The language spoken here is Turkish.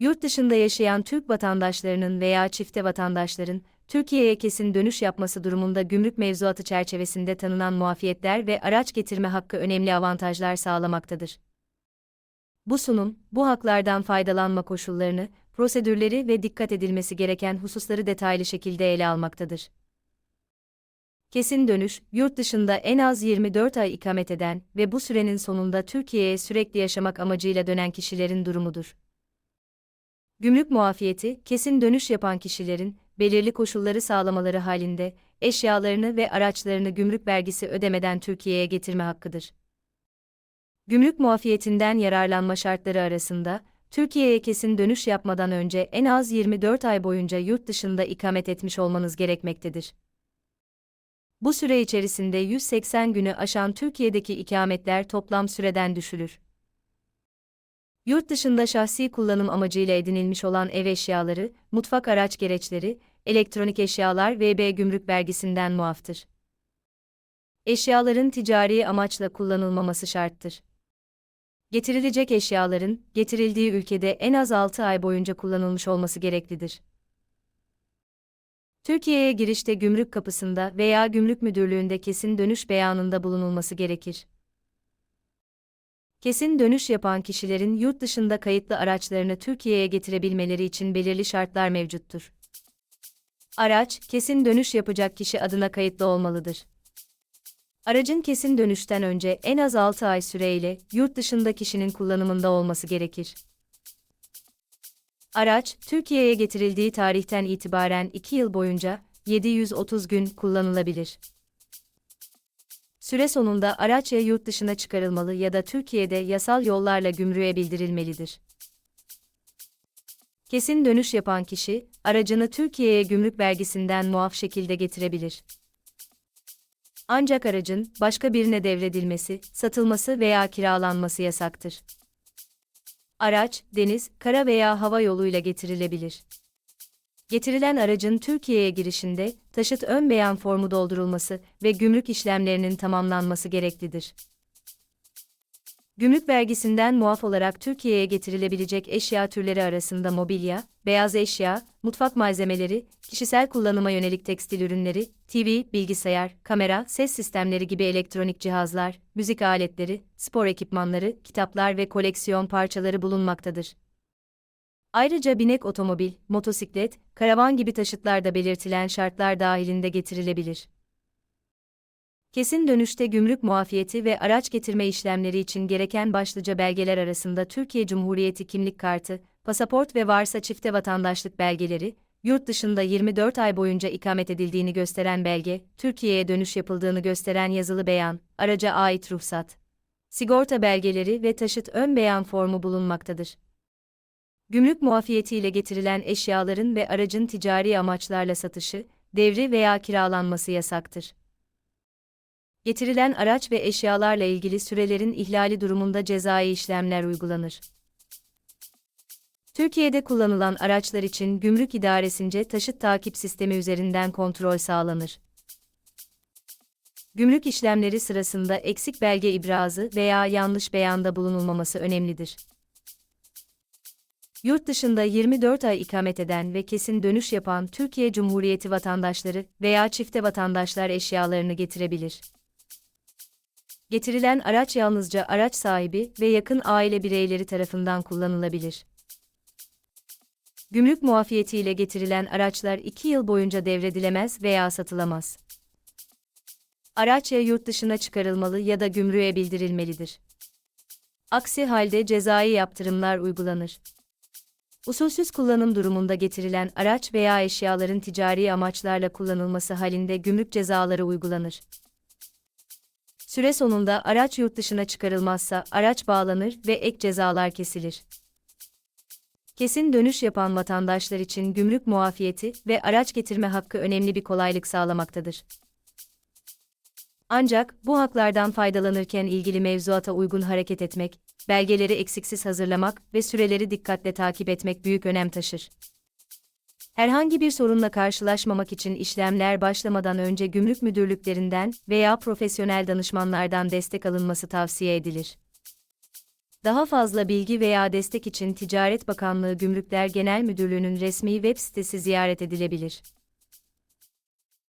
Yurt dışında yaşayan Türk vatandaşlarının veya çifte vatandaşların, Türkiye'ye kesin dönüş yapması durumunda gümrük mevzuatı çerçevesinde tanınan muafiyetler ve araç getirme hakkı önemli avantajlar sağlamaktadır. Bu sunum, bu haklardan faydalanma koşullarını, prosedürleri ve dikkat edilmesi gereken hususları detaylı şekilde ele almaktadır. Kesin dönüş, yurt dışında en az 24 ay ikamet eden ve bu sürenin sonunda Türkiye'ye sürekli yaşamak amacıyla dönen kişilerin durumudur. Gümrük muafiyeti, kesin dönüş yapan kişilerin, belirli koşulları sağlamaları halinde, eşyalarını ve araçlarını gümrük vergisi ödemeden Türkiye'ye getirme hakkıdır. Gümrük muafiyetinden yararlanma şartları arasında, Türkiye'ye kesin dönüş yapmadan önce en az 24 ay boyunca yurt dışında ikamet etmiş olmanız gerekmektedir. Bu süre içerisinde 180 günü aşan Türkiye'deki ikametler toplam süreden düşülür. Yurt dışında şahsi kullanım amacıyla edinilmiş olan ev eşyaları, mutfak araç gereçleri, elektronik eşyalar VB gümrük vergisinden muaftır. Eşyaların ticari amaçla kullanılmaması şarttır. Getirilecek eşyaların, getirildiği ülkede en az 6 ay boyunca kullanılmış olması gereklidir. Türkiye'ye girişte gümrük kapısında veya gümrük müdürlüğünde kesin dönüş beyanında bulunulması gerekir. Kesin dönüş yapan kişilerin yurt dışında kayıtlı araçlarını Türkiye'ye getirebilmeleri için belirli şartlar mevcuttur. Araç, kesin dönüş yapacak kişi adına kayıtlı olmalıdır. Aracın kesin dönüşten önce en az 6 ay süreyle yurt dışında kişinin kullanımında olması gerekir. Araç, Türkiye'ye getirildiği tarihten itibaren 2 yıl boyunca 730 gün kullanılabilir. Süre sonunda araç ya yurt dışına çıkarılmalı ya da Türkiye'de yasal yollarla gümrüğe bildirilmelidir. Kesin dönüş yapan kişi, aracını Türkiye'ye gümrük vergisinden muaf şekilde getirebilir. Ancak aracın başka birine devredilmesi, satılması veya kiralanması yasaktır. Araç, deniz, kara veya hava yoluyla getirilebilir. Getirilen aracın Türkiye'ye girişinde taşıt ön beyan formu doldurulması ve gümrük işlemlerinin tamamlanması gereklidir. Gümrük vergisinden muaf olarak Türkiye'ye getirilebilecek eşya türleri arasında mobilya, beyaz eşya, mutfak malzemeleri, kişisel kullanıma yönelik tekstil ürünleri, TV, bilgisayar, kamera, ses sistemleri gibi elektronik cihazlar, müzik aletleri, spor ekipmanları, kitaplar ve koleksiyon parçaları bulunmaktadır. Ayrıca binek otomobil, motosiklet, karavan gibi taşıtlar da belirtilen şartlar dahilinde getirilebilir. Kesin dönüşte gümrük muafiyeti ve araç getirme işlemleri için gereken başlıca belgeler arasında Türkiye Cumhuriyeti kimlik kartı, pasaport ve varsa çifte vatandaşlık belgeleri, yurt dışında 24 ay boyunca ikamet edildiğini gösteren belge, Türkiye'ye dönüş yapıldığını gösteren yazılı beyan, araca ait ruhsat, sigorta belgeleri ve taşıt ön beyan formu bulunmaktadır. Gümrük muafiyetiyle getirilen eşyaların ve aracın ticari amaçlarla satışı, devri veya kiralanması yasaktır. Getirilen araç ve eşyalarla ilgili sürelerin ihlali durumunda cezai işlemler uygulanır. Türkiye'de kullanılan araçlar için gümrük idaresince taşıt takip sistemi üzerinden kontrol sağlanır. Gümrük işlemleri sırasında eksik belge ibrazı veya yanlış beyanda bulunulmaması önemlidir. Yurt dışında 24 ay ikamet eden ve kesin dönüş yapan Türkiye Cumhuriyeti vatandaşları veya çifte vatandaşlar eşyalarını getirebilir. Getirilen araç yalnızca araç sahibi ve yakın aile bireyleri tarafından kullanılabilir. Gümrük muafiyetiyle getirilen araçlar 2 yıl boyunca devredilemez veya satılamaz. Araç ya yurt dışına çıkarılmalı ya da gümrüğe bildirilmelidir. Aksi halde cezai yaptırımlar uygulanır. Usulsüz kullanım durumunda getirilen araç veya eşyaların ticari amaçlarla kullanılması halinde gümrük cezaları uygulanır. Süre sonunda araç yurt dışına çıkarılmazsa araç bağlanır ve ek cezalar kesilir. Kesin dönüş yapan vatandaşlar için gümrük muafiyeti ve araç getirme hakkı önemli bir kolaylık sağlamaktadır. Ancak bu haklardan faydalanırken ilgili mevzuata uygun hareket etmek, belgeleri eksiksiz hazırlamak ve süreleri dikkatle takip etmek büyük önem taşır. Herhangi bir sorunla karşılaşmamak için işlemler başlamadan önce gümrük müdürlüklerinden veya profesyonel danışmanlardan destek alınması tavsiye edilir. Daha fazla bilgi veya destek için Ticaret Bakanlığı Gümrükler Genel Müdürlüğü'nün resmi web sitesi ziyaret edilebilir.